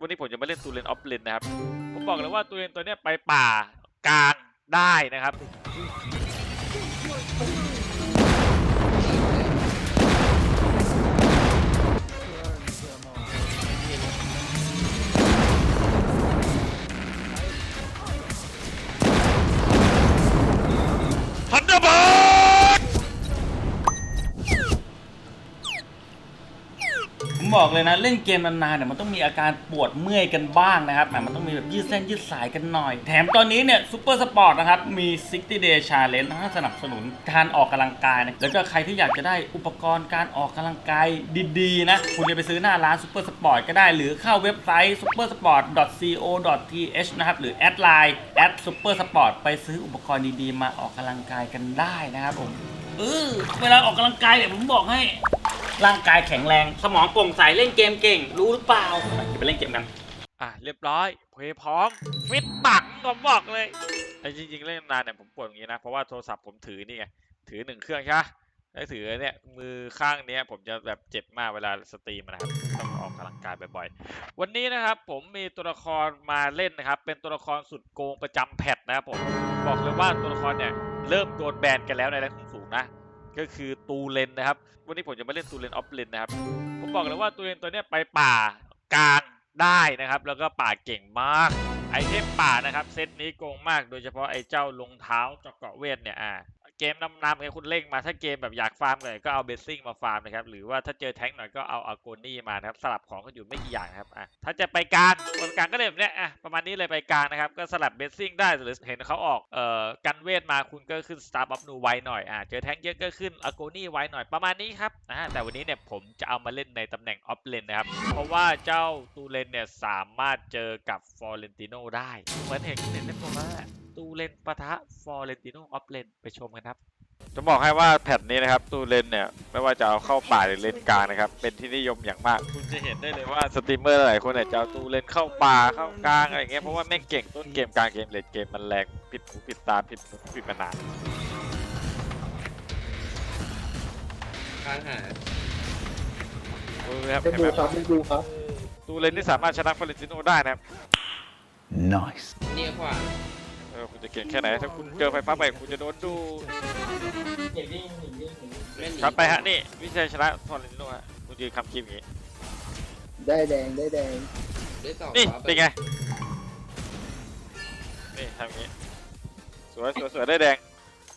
วันนี้ผมจะมาเล่นตูเลนออฟเลนนะครับ ผมบอกเลยว่าตูเลนตัวเนี้ยไปป่ากลางได้นะครับ ทันเดอร์เบิ ผมบอกเลยนะ เล่นเกมนานๆเนี่ยมันต้องมีอาการปวดเมื่อยกันบ้างนะครับอะมันต้องมีแบบยืดเส้นยืดสายกันหน่อย แถมตอนนี้เนี่ยซูเปอร์สปอร์ตนะครับ มี 60 day challenge ให้สนับสนุนการออกกำลังกายนะแล้วก็ใครที่อยากจะได้อุปกรณ์การออกกำลังกายดีๆ นะ คุณจะไปซื้อหน้าร้านซูเปอร์สปอร์ตก็ได้ หรือเข้าเว็บไซต์ supersport.co.th นะครับหรือแอดไลน์แอดซูเปอร์สปอร์ตไปซื้ออุปกรณ์ดีๆ มาออกกำลังกายกันได้นะครับผมเออเวลาออกกำลังกายเนี่ยผมบอกให้ ร่างกายแข็งแรง สมองโปร่งใสเล่นเกมเก่ง รู้หรือเปล่าไปเล่นเกมกัน อะเรียบร้อยเพย์พร้อมฟิตปังผมบอกเลยไอ้จริงๆเล่นนานเนี่ยผมปวดอย่างนี้นะเพราะว่าโทรศัพท์ผมถือนี่ไงถือหนึ่งเครื่องใช่ไหมแล้วถือเนี่ยมือข้างเนี้ยผมจะแบบเจ็บมากเวลาสตรีมนะครับต้องออกกำลังกายบ่อยๆ วันนี้นะครับผมมีตัวละครมาเล่นนะครับ เป็นตัวละครสุดโกงประจำแพทนะครับผมบอกเลยว่าตัวละครเนี่ยเริ่มโดนแบนกันแล้วในแรงสูงๆนะ ก็คือตูเลนนะครับ วันนี้ผมจะมาเล่นตูเลนออฟเลนนะครับ ผมบอกเลยว่าตูเลนตัวเนี้ยไปป่ากลางได้นะครับ แล้วก็ป่าเก่งมาก ไอเทมป่านะครับ เซตนี้โกงมาก โดยเฉพาะไอเจ้าลงเท้าเจาะเกาะเวทเนี่ยอ่า เกมนำนำให้คุณเล่งมาถ้าเกมแบบอยากฟาร์มหน่อยก็เอาเบสซิ่งมาฟาร์มนะครับหรือว่าถ้าเจอแท้งหน่อยก็เอาอาโกนี่มานะครับสลับของก็อยู่ไม่กี่อย่างครับอะถ้าจะไปกลางไปกลางก็เลยแบบเนี้ยอะประมาณนี้เลยไปกลางนะครับก็สลับเบสซิ่งได้หรือเห็นเขาออกเอ่อกันเวทมาคุณก็ขึ้นสตาร์บัฟนูไว้หน่อยอะเจอแท้งเยอะก็ขึ้นอาโกนี่ไว้หน่อยประมาณนี้ครับนะฮะแต่วันนี้เนี่ยผมจะเอามาเล่นในตำแหน่งออฟเลนนะครับเพราะว่าเจ้าตูเลนเนี่ยสามารถเจอกับฟอร์เรนติโนได้เหมือนเห็นเห็นเล่นผมว่า ตูเลนปะทะฟอร์เรนติโนออฟเลนไปชมกันครับ จะบอกให้ว่าแผ่นนี้นะครับตูเลนเนี่ยไม่ว่าจะเอาเข้าป่าหรือเลนกลางนะครับเป็นที่นิยมอย่างมาก คุณจะเห็นได้เลยว่าสตรีมเมอร์หลายคนเนี่ยจะเอาตูเลนเข้าป่าเข้ากลางอะไรเงี้ยเพราะว่าแม่งเก่งต้นเกมกลางเกมเลนเกมมันแรงผิดหูผิดตาผิดหูผิดมานานค้างหาดูนะครับไม่เห็นดูไหมครับไม่ดูครับตูเลนที่สามารถชนะฟอร์เรนติโนได้นะครับ Nice. นี่ขวา เออคุณจะเก่งแค่ไหน ถ้าคุณเจอไฟฟ้าไปคุณจะโดนดูเล่นหนีครับไปฮะนี่วิชัยชนะฟอร์เรนติโนฮะคุณยืนคำคลิปอย่างงี้ได้แดงได้แดงด้วยสองนี่ขวาเป็นไงนี่ทำอย่างงี้สวยสวยสวยได้แดง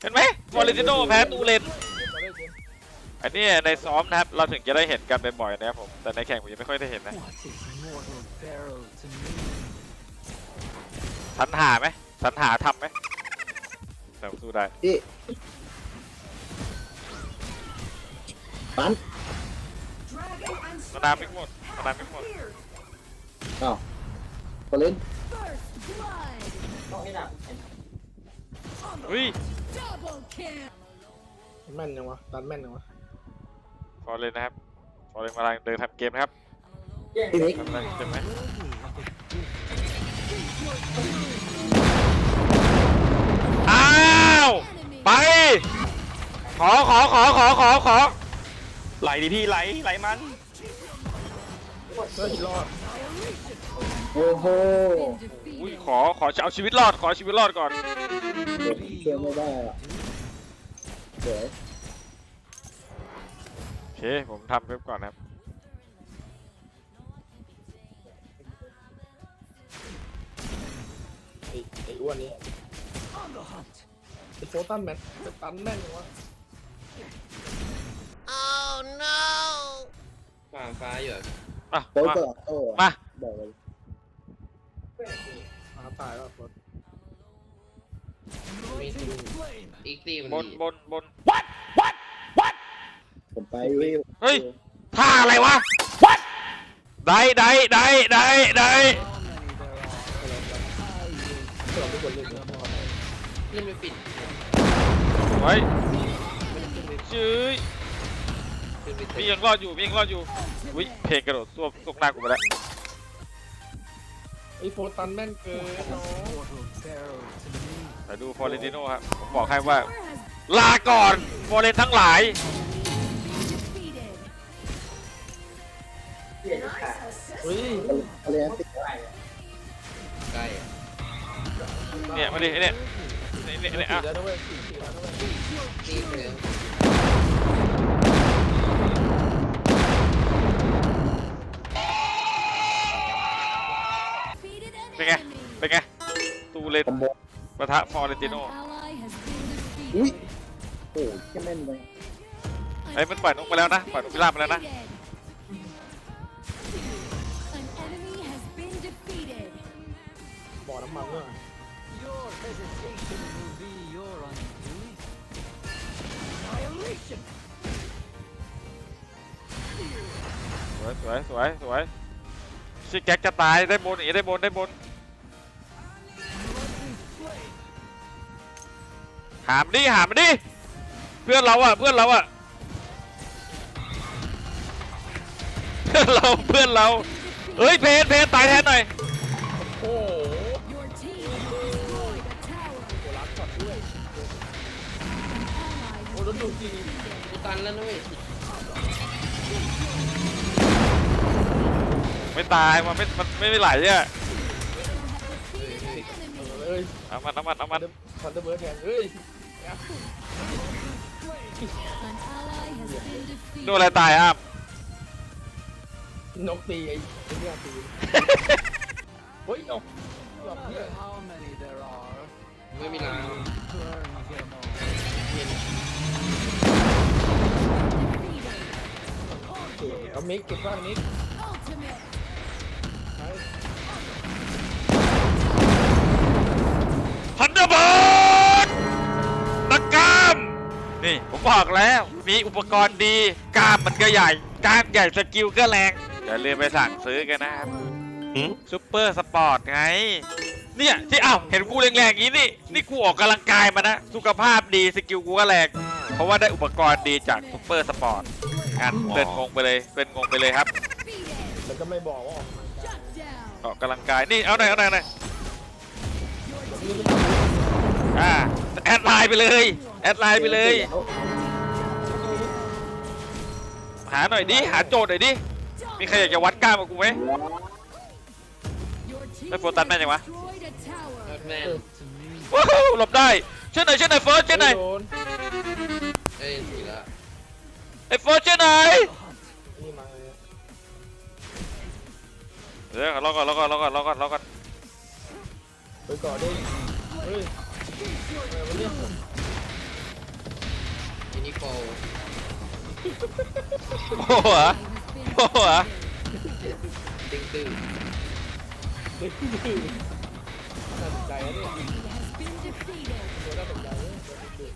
เห็นไหมฟอร์เรนติโนแพ้ตูเลนอันนี้ในซ้อมนะครับเราถึงจะได้เห็นกันบ่อยๆนะครับผมแต่ในแข่งผมยังไม่ค่อยได้เห็นนะสันหาไหม สันหาทำไหมแต่ผมสู้ได้พี่ปันมานาวไม่หมดมานาวไม่หมดอ้าวพอเล่นเฮ้ยแม่นยังวะตันแม่นยังวะพอเลยนะครับพอเลยมาลังเดินทำเกมนะครับพี่นิกทำอะไรเจ็บไหม อ้าวไป ขอขอขอขอขอขอไหลดิพี่ไหลไหลมันเฮ้ยรอดโอ้โหอุ้ยขอขอเอาชีวิตรอดขอชีวิตรอดก่อนเดี๋ยวเชื่อไม่ได้อะเดี๋ยวโอเคผมทำเว็บก่อนนะครับไอ้ไอ้อ้วนนี้ ไอ้โฟตันแม่นไอ้ตันแม่นยังวะขวางฟ้าอยู่อะอะโป๊ะมา เปิดโต้อะมา บอกเลยมาตายแล้วโฟตมีอีกตีมันบนหนีบนบนผมไปวิวเฮ้ย ท่าอะไรวะ What ได้ได้ได้ได้ได้ เล่นไม่ปิดไว้ไม่ได้ขึ้นไปชื่อขึ้นไปมีเตะยังรอดอยู่มียังรอดอยู่วิเพลงกระโดดตัวตกหน้ากูไปแล้วไอ้โฟตันแม่นเกินน้องแต่ดูฟอร์เรนติโนครับผมบอกให้ว่า ลาก่อนฟอร์เรนทั้งหลาย เฮ้ยพอเรียนติดใกล้อะเนี่ยมาดิไอ้เนี่ย เนี่ยเนี่ยเนี่ยสี่อะแล้วนะเว้ยสี่สี่แล้วนะเว้ยตีเหลืองเป็นไง เป็นไง ตูเลนคอมโบปะทะฟอร์เรนติโนอุ้ยโอ้ยแค่แม่นเลยไอ้ยมันปล่อยนกไปแล้วนะ ปล่อยนกพิราบไปแล้วนะบ่อน้ำมันเนี่ยส วยสวยสวยสวยชิแก๊กจะตายได้บนอีกได้บนได้บนหามดิหามดิเพื่อนเราอะเพื่อนเราอะเพื่อนเราเพื่อนเราเฮ้ยเพนเพนตายแทนหน่อยโอ้โหโหรักช็อตด้วย Ally โอ้แล้วดูจริงกูตันแล้วนะเว้ย ไม่ตายมันไม่มันไม่ไหลอะเอ้ยเอามันเอามันเอาพัมันนเดอร์พันเดอร์เบิร์ดไงเฮ้ย an ally has been defeated. โดนอะไรตายอะนกตีไอ้ไอ้เนี่ยตีเฮ้ยเอาหลับเนี่ยไม่มีล้าง Defeated. เอามิกเก็บบ้างมิก พันเดอร์เบิร์ดตะกร้ามนี่ผมบอกแล้วมีอุปกรณ์ดีกล้ามมันก็ใหญ่กล้ามใหญ่สกิลก็แรงอย่าลืมไปสั่งซื้อกันนะครับซุปเปอร์สปอร์ตไง เนี่ยที่อ้าวเห็นกูแรงๆอย่างนี้นี่นี่กูออกกำลังกายมานะสุขภาพดีสกิลกูก็แรงเพราะว่าได้อุปกรณ์ดีจากซุปเปอร์สปอร์ตงานเป็นงงไปเลยเป็นงงไปเลยครับ Defeated. แล้วก็ไม่บอกว่าออกมา Shut down. ออกกำลังกายนี่เอาหน่อยเอาหน่อยเอาหน่อย อ่าแอดไลน์ไปเลย แอดไลน์ไปเลย หาหน่อยดิ หาโจทย์หน่อยดิ มีใครอยากจะวัดกล้ามกับกูไหม ไม่โฟตัสแม่นยังวะ แม่นว้าวหลบได้ช่วยหน่อยช่วยหน่อยเฟิร์สช่วยหน่อยโดนเอ้ยสีละไอ้เฟิร์สช่วยหน่อยนี่มาเลยเดี๋ยวรอก่อนรอก่อนรอก่อนรอก่อนรอก่อนไปก่อนดิเฮ้ย อะไรวะเนี่ยมินิโฟโอ้โหเหรอ Has been โอ้โหเหรอตึงตึงเด็กที่ดื้อน่าสนใจนะเนี่ย has been defeated. โดนน่าสนใจเนี่ยโดนดื้อ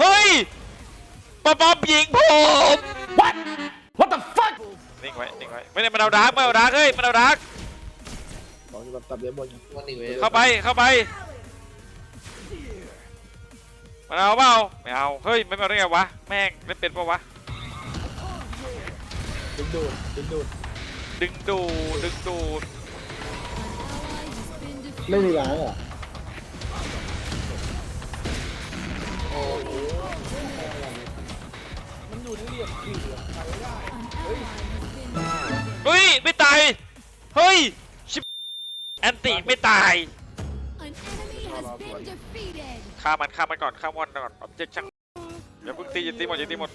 เฮ้ยป๊อปป๊อปยิงผม What What the fuck นิ่งไว้นิ่งไว้ไม่ได้มันเอาดาร์กไม่เอาดาร์กเฮ้ยมันเอาดาร์กบอกอยู่แบบตับเดี๋ยวบนไงวันหนึ่งเว้ยเข้าไปเข้าไปมันเอาเปล่าไม่เอาเฮ้ยไม่เอาได้ไงวะแม่งไม่เป็นปะวะดึงดูดดึงดูดดึงดูดดึงดูด An ally has been defeated. ไม่มีล้างเหรอ มันอยู่ที่เหลี่ยมขื่ออะทำไม่ได้ An ally has been defeated. เฮ้ย ไม่ตาย เฮ้ย ชิบแอนติไม่ตาย An enemy has been defeated. ฆ่ามันฆ่ามันก่อนฆ่ามอนก่อนออบเจกช่างอย่าเพิ่งตีอย่าตีหมดอย่าตีหมด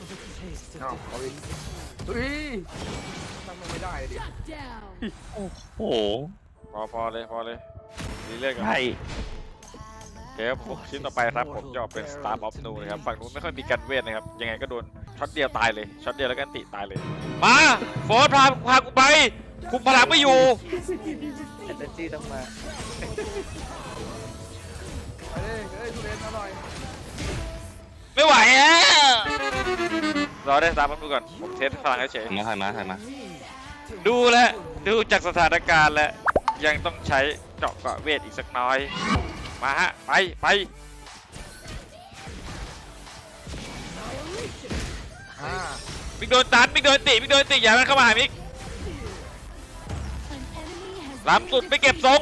อ้าวเอาอีกเฮ้ยทำมันไม่ได้ดิ Shut down. โอ้โหพอพอเลยพอเลยรีเลือกกันใช่ เดี๋ยวผมชิ้นต่อไปครับผมจะออกเป็น Star of Nu นะครับฝั่งนู้นไม่ค่อยมีกันเวทนะครับ ยังไงก็โดนช็อตเดียวตายเลยช็อตเดียวแล้วก็อันติตายเลย มาโฟร์พาพากูไปคุมพลังไม่อยู่เอเนจีต้องมาไปเลยเฮ้ยทุเรียนอร่อยไม่ไหวอะรอได้ Star of Nu ก่อนผมเทสพลังเฉยมาถ่ายมาถ่ายมาๆดูแลวดูจากสถานการณ์แล้วยังต้องใช้เจาะเกาะเวทอีกสักน้อย มาฮะ ไป ไปอ่ามิกโดนตันมิกโดนติมิกโดนติอย่ามันเข้ามาหามิก An enemy has ล้ำสุดไปเก็บทรง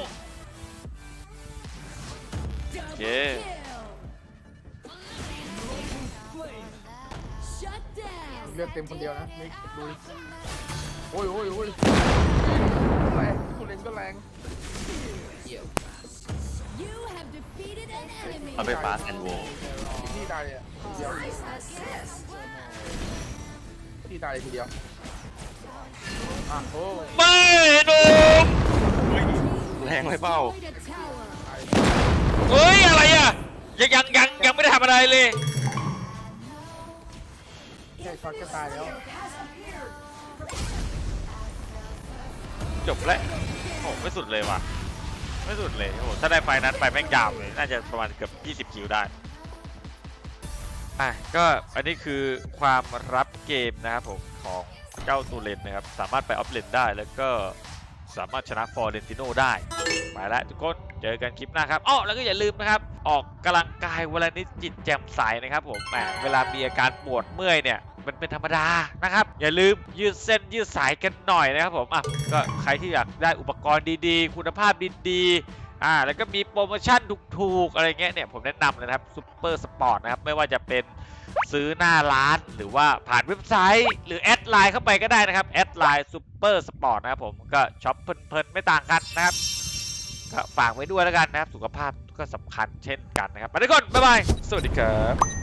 เค Shut down. เลือดเต็มคนเดียวนะนี่ดูดิโอ้ยโอ้ยโอ้ยแรงคุณเล่นก็แรง เอาไปฟ้าแอนโวที่ตายเลยอะทีเดียวที่ตายเลยทีเดียวอะโอ้ไม่หนุ่มแรงไปเปล่า Destroyed a tower. เฮ้ย อะไรอะ ยังยังยังยังไม่ได้ทำอะไรเลย แค่ช็อตก็ตายแล้วจบแล้วโอ้ไม่สุดเลยว่ะ ไม่สุดเลยโอ้ถ้าได้ไฟนั้นไปแม่งยาวเลย น่าจะประมาณเกือบ20คิวได้ อะ ก็อันนี้คือความรับเกมนะครับผมของเจ้าตูเลนนะครับ สามารถไปออฟเลนได้แล้วก็สามารถชนะฟอร์เรนติโนได้ ไปแล้วทุกคน เจอกันคลิปหน้าครับอ้อแล้วก็อย่าลืมนะครับ ออกกำลังกายวันละนิดจิตแจ่มใสนะครับผมแหมเวลามีอาการปวดเมื่อยเนี่ยมันเป็นธรรมดานะครับ อย่าลืมยืดเส้นยืดสายกันหน่อยนะครับผมอะก็ใครที่อยากได้อุปกรณ์ดีๆ คุณภาพดีๆอ่าแล้วก็มีโปรโมชั่นถูกๆอะไรเงี้ยเนี่ยผมแนะนำเลยนะครับซูเปอร์สปอร์ตนะครับไม่ว่าจะเป็นซื้อหน้าร้านหรือว่าผ่านเว็บไซต์ หรือแอดไลน์เข้าไปก็ได้นะครับแอดไลน์ซูเปอร์สปอร์ตนะครับผมก็ช็อปเพลินๆไม่ต่างกันนะครับฝากไว้ด้วยแล้วกันนะครับสุขภาพ ก็สำคัญเช่นกันนะครับไปทุกคนบ๊ายบายสวัสดีครับ